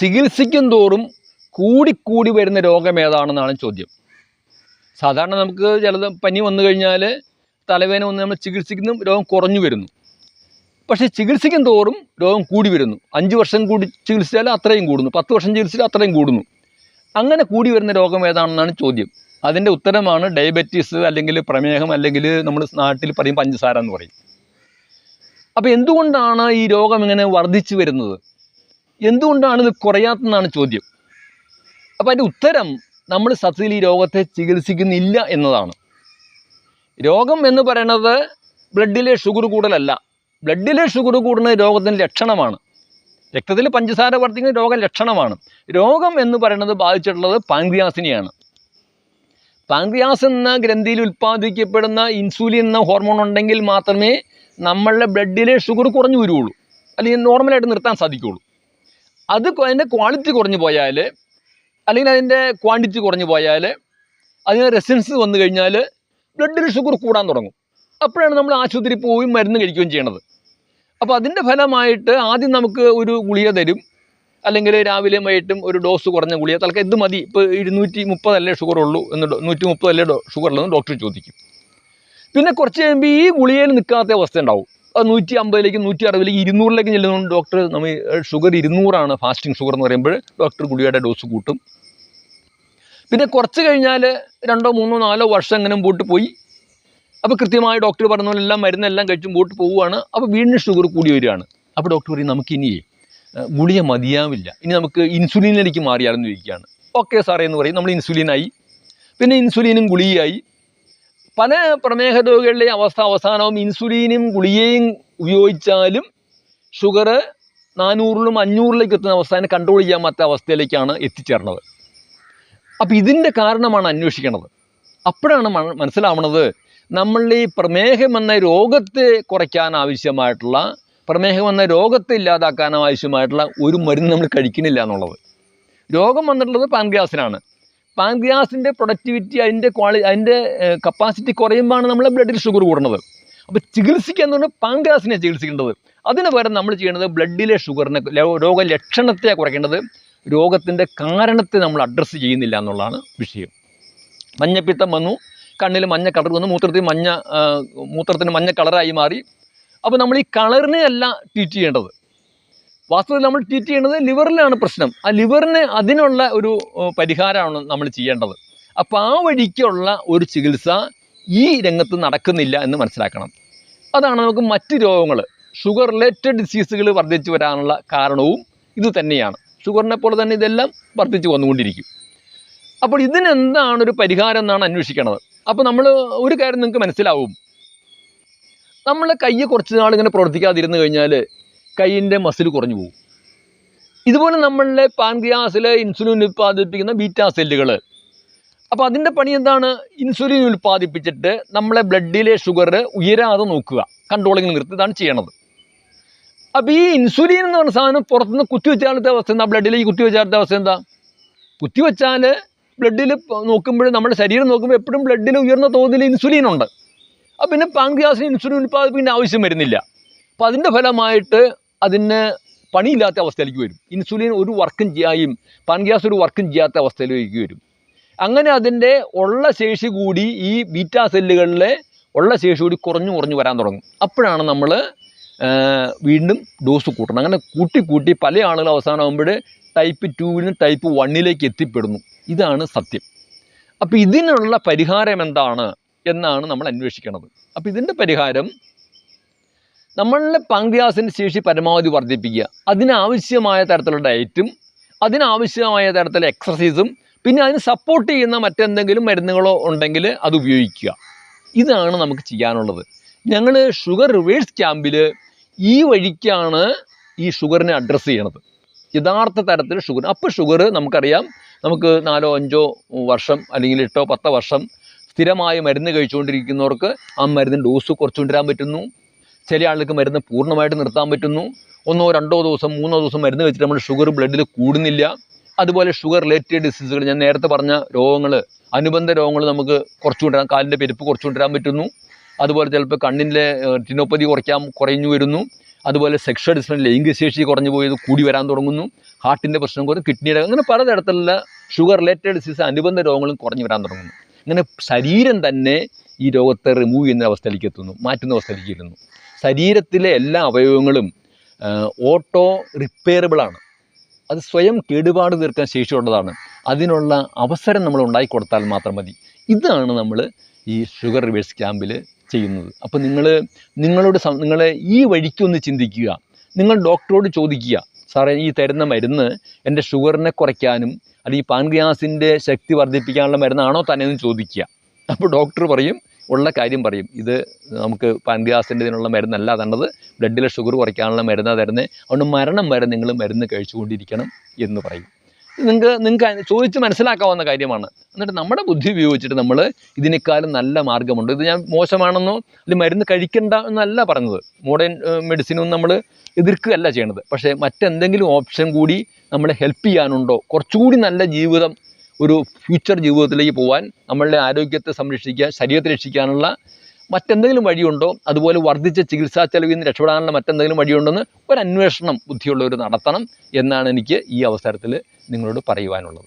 ചികിത്സിക്കും തോറും കൂടിക്കൂടി വരുന്ന രോഗം ഏതാണെന്നാണ് ചോദ്യം. സാധാരണ നമുക്ക് ചിലത് പനി വന്നു കഴിഞ്ഞാൽ തലവേദന വന്ന് നമ്മൾ ചികിത്സിക്കുന്നു രോഗം കുറഞ്ഞു വരുന്നു. പക്ഷേ ചികിത്സിക്കും തോറും രോഗം കൂടി വരുന്നു. അഞ്ച് വർഷം കൂടി ചികിത്സിച്ചാൽ അത്രയും കൂടുന്നു. പത്ത് വർഷം ചികിത്സിച്ചാൽ അത്രയും കൂടുന്നു. അങ്ങനെ കൂടി വരുന്ന രോഗം ഏതാണെന്നാണ് ചോദ്യം. അതിന്റെ ഉത്തരമാണ് ഡയബറ്റീസ് അല്ലെങ്കിൽ പ്രമേഹം അല്ലെങ്കിൽ നമ്മൾ നാട്ടിൽ പറയും പഞ്ചസാര എന്ന് പറയും. അപ്പോൾ എന്തുകൊണ്ടാണ് ഈ രോഗം ഇങ്ങനെ വർദ്ധിച്ചു വരുന്നത്? എന്തുകൊണ്ടാണ് ഇത് കുറയാത്തതെന്നാണ് ചോദ്യം. അപ്പോൾ അതിന്റെ ഉത്തരം നമ്മൾ സത്യത്തിൽ ഈ രോഗത്തെ ചികിത്സിക്കുന്നില്ല എന്നതാണ്. രോഗം എന്ന് പറയുന്നത് ബ്ലഡിലെ ഷുഗർ കൂടലല്ല ബ്ലഡിലെ ഷുഗർ കൂടുന്നത് രോഗത്തിന്റെ ലക്ഷണമാണ്. രക്തത്തിൽ പഞ്ചസാര വർദ്ധിക്കുന്ന രോഗ ലക്ഷണമാണ്. രോഗം എന്ന് പറയുന്നത് ബാധിച്ചിട്ടുള്ളത് പാങ്ക്രിയാസിനെയാണ് പാങ്ക്രിയാസ് എന്ന ഗ്രന്ഥിയിൽ ഉൽപ്പാദിക്കപ്പെടുന്ന ഇൻസുലിൻ എന്ന ഹോർമോൺ ഉണ്ടെങ്കിൽ മാത്രമേ നമ്മളുടെ ബ്ലഡിലെ ഷുഗർ കുറഞ്ഞു വരുള്ളൂ. അല്ലെങ്കിൽ നോർമലായിട്ട് നിർത്താൻ സാധിക്കുകയുള്ളൂ. അത് അതിന്റെ ക്വാളിറ്റി കുറഞ്ഞു പോയാൽ അല്ലെങ്കിൽ അതിന്റെ ക്വാണ്ടിറ്റി കുറഞ്ഞു പോയാൽ അതിന് റെസിഡൻസ് വന്നു കഴിഞ്ഞാൽ ബ്ലഡിൽ ഷുഗർ കൂടാൻ തുടങ്ങും. അപ്പോഴാണ് നമ്മൾ ആശുപത്രി പോവുകയും മരുന്ന് കഴിക്കുകയും ചെയ്യണത്. അപ്പോൾ അതിന്റെ ഫലമായിട്ട് ആദ്യം നമുക്ക് ഒരു ഗുളിക തരും. അല്ലെങ്കിൽ രാവിലെയും വൈകിട്ടും ഒരു ഡോസ് കുറഞ്ഞ ഗുളിക. തൽക്കാലം ഇത് മതി. ഇപ്പോൾ ഇരുന്നൂറ്റി മുപ്പതല്ലേ ഷുഗർ ഉള്ളൂ എന്ന് നൂറ്റി മുപ്പതല്ലേ ഷുഗർ ഉള്ളൂ എന്ന് ഡോക്ടർ ചോദിക്കും. പിന്നെ കുറച്ച് കഴിയുമ്പോൾ ഈ ഗുളികയിൽ നിൽക്കാത്ത അവസ്ഥ ഉണ്ടാവും. നൂറ്റി അമ്പതിലേക്ക് നൂറ്റി അറുപതിലേക്ക് ഇരുന്നൂറിലേക്ക് ചെല്ലുന്നതുകൊണ്ട് ഡോക്ടർ നമ്മൾ ഷുഗർ ഇരുന്നൂറാണ് ഫാസ്റ്റിംഗ് ഷുഗർ എന്ന് പറയുമ്പോൾ ഡോക്ടർ ഗുളികയുടെ ഡോസ് കൂട്ടും. പിന്നെ കുറച്ച് കഴിഞ്ഞാൽ രണ്ടോ മൂന്നോ നാലോ വർഷം അങ്ങനെ മുമ്പോട്ട് പോയി? അപ്പോൾ കൃത്യമായി ഡോക്ടർ പറഞ്ഞ പോലെ എല്ലാം മരുന്നെല്ലാം കഴിച്ച് മുമ്പോട്ട് പോവുകയാണ്. അപ്പോൾ വീണ്ടും ഷുഗർ കൂടി വരികയാണ്. അപ്പോൾ ഡോക്ടർ പറയും നമുക്കിനി ഇനി ഗുളിക മതിയാവില്ല. ഇനി നമുക്ക് ഇൻസുലിനിലേക്ക് മാറിയാലെന്ന് ചോദിക്കുകയാണ്. ഓക്കെ സാറേ എന്ന് പറയും. നമ്മൾ ഇൻസുലിനായി പിന്നെ ഇൻസുലിനും ഗുളികയായി. പല പ്രമേഹ രോഗികളുടെയും അവസ്ഥ അവസാനവും ഇൻസുലിനും ഗുളികയും ഉപയോഗിച്ചാലും ഷുഗർ നാനൂറിലും അഞ്ഞൂറിലേക്ക് എത്തുന്ന അവസ്ഥ കൺട്രോൾ ചെയ്യാൻ പറ്റാത്ത അവസ്ഥയിലേക്കാണ് എത്തിച്ചേർന്നത്. അപ്പോൾ ഇതിന്റെ കാരണമാണ് അന്വേഷിക്കണത്. അപ്പോഴാണ് മനസ്സിലാവുന്നത് നമ്മളുടെ ഈ പ്രമേഹം എന്ന രോഗത്തെ കുറയ്ക്കാൻ ആവശ്യമായിട്ടുള്ള പ്രമേഹം എന്ന രോഗത്തെ ഇല്ലാതാക്കാൻ ആവശ്യമായിട്ടുള്ള ഒരു മരുന്ന് നമ്മൾ കഴിക്കുന്നില്ല എന്നുള്ളത്. രോഗം വന്നിട്ടുള്ളത് പാൻഗ്യാസിനാണ് പാൻഗ്യാസിന്റെ പ്രൊഡക്ടിവിറ്റി അതിന്റെ ക്വാളി അതിന്റെ കപ്പാസിറ്റി കുറയുമ്പോൾ നമ്മളെ ബ്ലഡിൽ ഷുഗർ കൂടുന്നത്. അപ്പോൾ ചികിത്സിക്കുക എന്ന് പറഞ്ഞാൽ പാൻഗ്യാസിനെ ചികിത്സിക്കേണ്ടത്. അതിന് പകരം നമ്മൾ ചെയ്യേണ്ടത് ബ്ലഡിലെ ഷുഗറിനെ രോഗലക്ഷണത്തെ കുറയ്ക്കേണ്ടത് രോഗത്തിന്റെ കാരണത്തെ നമ്മൾ അഡ്രസ്സ് ചെയ്യുന്നില്ല എന്നുള്ളതാണ് വിഷയം. മഞ്ഞപ്പിത്തം വന്നു കണ്ണിൽ മഞ്ഞ കളർ വന്നു മൂത്രത്തിൽ മഞ്ഞ മൂത്രത്തിന് മഞ്ഞ കളറായി മാറി. അപ്പോൾ നമ്മൾ ഈ കളറിനെ അല്ല ട്രീറ്റ് ചെയ്യേണ്ടത്. വാസ്തവത്തിൽ നമ്മൾ ട്രീറ്റ് ചെയ്യുന്നത് ലിവറിലാണ് പ്രശ്നം. ആ ലിവറിന് അതിനുള്ള ഒരു പരിഹാരമാണ് നമ്മൾ ചെയ്യേണ്ടത്. അപ്പോൾ ആ വഴിക്കുള്ള ഒരു ചികിത്സ ഈ രംഗത്ത് നടക്കുന്നില്ല എന്ന് മനസ്സിലാക്കണം. അതാണ് നമുക്ക് മറ്റ് രോഗങ്ങൾ ഷുഗർ റിലേറ്റഡ് ഡിസീസുകൾ വർദ്ധിച്ചു വരാനുള്ള കാരണവും ഇത് തന്നെയാണ്. ഷുഗറിനെ പോലെ തന്നെ ഇതെല്ലാം വർദ്ധിച്ചു വന്നുകൊണ്ടിരിക്കും. അപ്പോൾ ഇതിനെന്താണ് ഒരു പരിഹാരം എന്നാണ് അന്വേഷിക്കേണ്ടത്. അപ്പോൾ നമ്മൾ ഒരു കാര്യം നിങ്ങൾക്ക് മനസ്സിലാവും. നമ്മൾ കയ്യെ കുറച്ച് നാൾ ഇങ്ങനെ പ്രവർത്തിക്കാതിരുന്നു കഴിഞ്ഞാൽ കൈയിന്റെ മസിൽ കുറഞ്ഞു പോകും. ഇതുപോലെ നമ്മളുടെ പാൻക്രിയാസിലെ ഇൻസുലിൻ ഉൽപ്പാദിപ്പിക്കുന്ന ബീറ്റാ സെല്ലുകൾ അപ്പോൾ അതിന്റെ പണി എന്താണ്? ഇൻസുലിൻ ഉൽപ്പാദിപ്പിച്ചിട്ട് നമ്മളെ ബ്ലഡിലെ ഷുഗർ ഉയരാതെ നോക്കുക. കൺട്രോളിങ് നിർത്തി ഇതാണ് ചെയ്യണത്. അപ്പോൾ ഈ ഇൻസുലിൻ എന്ന് പറഞ്ഞ സാധനം പുറത്തുനിന്ന് കുത്തിവെച്ചാലത്തെ അവസ്ഥ എന്താ? ബ്ലഡിലേക്ക് കുത്തിവെച്ചാലത്തെ അവസ്ഥ എന്താ? കുത്തിവെച്ചാൽ ബ്ലഡിൽ നോക്കുമ്പോൾ നമ്മുടെ ശരീരം നോക്കുമ്പോൾ എപ്പോഴും ബ്ലഡിൽ ഉയർന്ന തോതിൽ ഇൻസുലിൻ ഉണ്ട്. അപ്പോൾ പിന്നെ പാൻഗ്യാസിന് ഇൻസുലിൻ ഉൽപ്പാദിപ്പിക്കേണ്ട ആവശ്യം വരുന്നില്ല. അപ്പോൾ അതിന്റെ ഫലമായിട്ട് അതിന് പണിയില്ലാത്ത അവസ്ഥയിലേക്ക് വരും. ഇൻസുലിൻ ഒരു വർക്കും ചെയ്യായും പാൻഗ്യാസ് ഒരു വർക്കും ചെയ്യാത്ത അവസ്ഥയിലേക്ക് വരും. അങ്ങനെ അതിന്റെ ഉള്ള ശേഷി കൂടി ഈ ബീറ്റാ സെല്ലുകളിലെ ഉള്ള ശേഷി കൂടി കുറഞ്ഞു കുറഞ്ഞു വരാൻ തുടങ്ങും. അപ്പോഴാണ് നമ്മൾ വീണ്ടും ഡോസ് കൂട്ടണം. അങ്ങനെ കൂട്ടി കൂട്ടി പല ആളുകൾ അവസാനമാകുമ്പോൾ ടൈപ്പ് ടുവിൽ നിന്ന് ടൈപ്പ് വണ്ണിലേക്ക് എത്തിപ്പെടുന്നു. ഇതാണ് സത്യം. അപ്പോൾ ഇതിനുള്ള പരിഹാരം എന്താണ്? എന്നാണ് നമ്മൾ അന്വേഷിക്കുന്നത് അപ്പോൾ ഇതിന്റെ പരിഹാരം നമ്മളുടെ പങ്ക്യാസിന്റെ ശേഷി പരമാവധി വർദ്ധിപ്പിക്കുക. അതിനാവശ്യമായ തരത്തിലുള്ള ഡയറ്റും അതിനാവശ്യമായ തരത്തിലുള്ള എക്സസൈസും പിന്നെ അതിന് സപ്പോർട്ട് ചെയ്യുന്ന മറ്റെന്തെങ്കിലും മരുന്നുകളോ ഉണ്ടെങ്കിൽ അത് ഉപയോഗിക്കുക. ഇതാണ് നമുക്ക് ചെയ്യാനുള്ളത്. ഞങ്ങൾ ഷുഗർ റിവേഴ്സ് ക്യാമ്പിൽ ഈ വഴിക്കാണ് ഈ ഷുഗറിനെ അഡ്രസ്സ് ചെയ്യണത്. യഥാർത്ഥ തരത്തിൽ ഷുഗർ അപ്പോൾ ഷുഗർ നമുക്കറിയാം നമുക്ക് നാലോ അഞ്ചോ വർഷം അല്ലെങ്കിൽ എട്ടോ പത്തോ വർഷം സ്ഥിരമായ മരുന്ന് കഴിച്ചുകൊണ്ടിരിക്കുന്നവർക്ക് ആ മരുന്നിന്റെ ഡോസ് കുറച്ചുകൊണ്ടിരാൻ പറ്റുന്നു. ചില ആളുകൾക്ക് മരുന്ന് പൂർണമായിട്ട് നിർത്താൻ പറ്റുന്നു. ഒന്നോ രണ്ടോ ദിവസം മൂന്നോ ദിവസം മരുന്ന് വെച്ചിട്ട് നമ്മൾ ഷുഗർ ബ്ലഡിൽ കൂടുന്നില്ല. അതുപോലെ ഷുഗർ റിലേറ്റഡ് ഡിസീസുകൾ ഞാൻ നേരത്തെ പറഞ്ഞ രോഗങ്ങൾ അനുബന്ധ രോഗങ്ങൾ നമുക്ക് കുറച്ചു കൊണ്ടുവരാം കാലിന്റെ പെരുപ്പ് കുറച്ചു കൊണ്ടുവരാൻ പറ്റുന്നു. അതുപോലെ ചിലപ്പോൾ കണ്ണിന്റെ ടിനോപ്പതി കുറയ്ക്കാൻ കുറഞ്ഞു വരുന്നു. അതുപോലെ സെക്ഷൽ ഡിസ്പ്ലിൻ ലൈംഗികശേഷി കുറഞ്ഞു പോയത് കൂടി വരാൻ തുടങ്ങുന്നു. ഹാർട്ടിന്റെ പ്രശ്നം കുറഞ്ഞു കിഡ്നിയുടെ അങ്ങനെ പലതരത്തിലുള്ള ഷുഗർ റിലേറ്റഡ് ഡിസീസ് അനുബന്ധ രോഗങ്ങളും കുറഞ്ഞു വരാൻ തുടങ്ങുന്നു. അങ്ങനെ ശരീരം തന്നെ ഈ രോഗത്തെ റിമൂവ് ചെയ്യുന്ന അവസ്ഥയിലേക്ക് എത്തുന്നു മാറ്റുന്ന അവസ്ഥയിലേക്ക് എത്തുന്നു ശരീരത്തിലെ എല്ലാ അവയവങ്ങളും ഓട്ടോ റിപ്പയറബിളാണ് അത് സ്വയം കേടുപാട് തീർക്കാൻ ശേഷിയുള്ളതാണ്. അതിനുള്ള അവസരം നമ്മൾ ഉണ്ടാക്കി കൊടുത്താൽ മാത്രം മതി. ഇതാണ് നമ്മൾ ഈ ഷുഗർ റിവേഴ്സ് ക്യാമ്പിൽ ചെയ്യുന്നത്. അപ്പോൾ നിങ്ങൾ നിങ്ങളോട് നിങ്ങളെ ഈ വഴിക്കൊന്ന് ചിന്തിക്കുക. നിങ്ങൾ ഡോക്ടറോട് ചോദിക്കുക. സാറേ ഈ തരുന്ന മരുന്ന് എന്റെ ഷുഗറിനെ കുറയ്ക്കാനും അല്ലെങ്കിൽ പാൻഗ്രിയാസിന്റെ ശക്തി വർദ്ധിപ്പിക്കാനുള്ള മരുന്നാണോ തന്നെ എന്ന് ചോദിക്കുക. അപ്പോൾ ഡോക്ടർ പറയും ഉള്ള കാര്യം പറയും. ഇത് നമുക്ക് പാൻഗ്യാസിന്റെ ഇതിനുള്ള മരുന്നല്ല തന്നത് ബ്ലഡിലെ ഷുഗർ കുറയ്ക്കാനുള്ള മരുന്നാണ് തരുന്നത് അതുകൊണ്ട് മരണം വരെ നിങ്ങൾ മരുന്ന് കഴിച്ചുകൊണ്ടിരിക്കണം എന്ന് പറയും. നിങ്ങൾക്ക് നിങ്ങൾക്ക് ചോദിച്ച് മനസ്സിലാക്കാവുന്ന കാര്യമാണ്. എന്നിട്ട് നമ്മുടെ ബുദ്ധി ഉപയോഗിച്ചിട്ട് നമ്മൾ ഇതിനേക്കാളും നല്ല മാർഗമുണ്ട് ഇത് ഞാൻ മോശമാണെന്നോ അല്ലെങ്കിൽ മരുന്ന് കഴിക്കണ്ട എന്നല്ല പറഞ്ഞത്. മോഡേൺ മെഡിസിനും നമ്മൾ എതിർക്കുകയല്ല ചെയ്യണത്. പക്ഷേ മറ്റെന്തെങ്കിലും ഓപ്ഷൻ കൂടി നമ്മളെ ഹെൽപ്പ് ചെയ്യാനുണ്ടോ? കുറച്ചുകൂടി നല്ല ജീവിതം ഒരു ഫ്യൂച്ചർ ജീവിതത്തിലേക്ക് പോകാൻ നമ്മളുടെ ആരോഗ്യത്തെ സംരക്ഷിക്കാൻ ശരീരത്തെ രക്ഷിക്കാനുള്ള മറ്റെന്തെങ്കിലും വഴിയുണ്ടോ? അതുപോലെ വർദ്ധിച്ച ചികിത്സാ ചെലവിൽ നിന്ന് രക്ഷപ്പെടാനുള്ള മറ്റെന്തെങ്കിലും വഴിയുണ്ടോയെന്ന് ഒരു അന്വേഷണം ബുദ്ധിയുള്ളവർ നടത്തണം എന്നാണ് എനിക്ക് ഈ അവസരത്തിൽ നിങ്ങളോട് പറയുവാനുള്ളത്.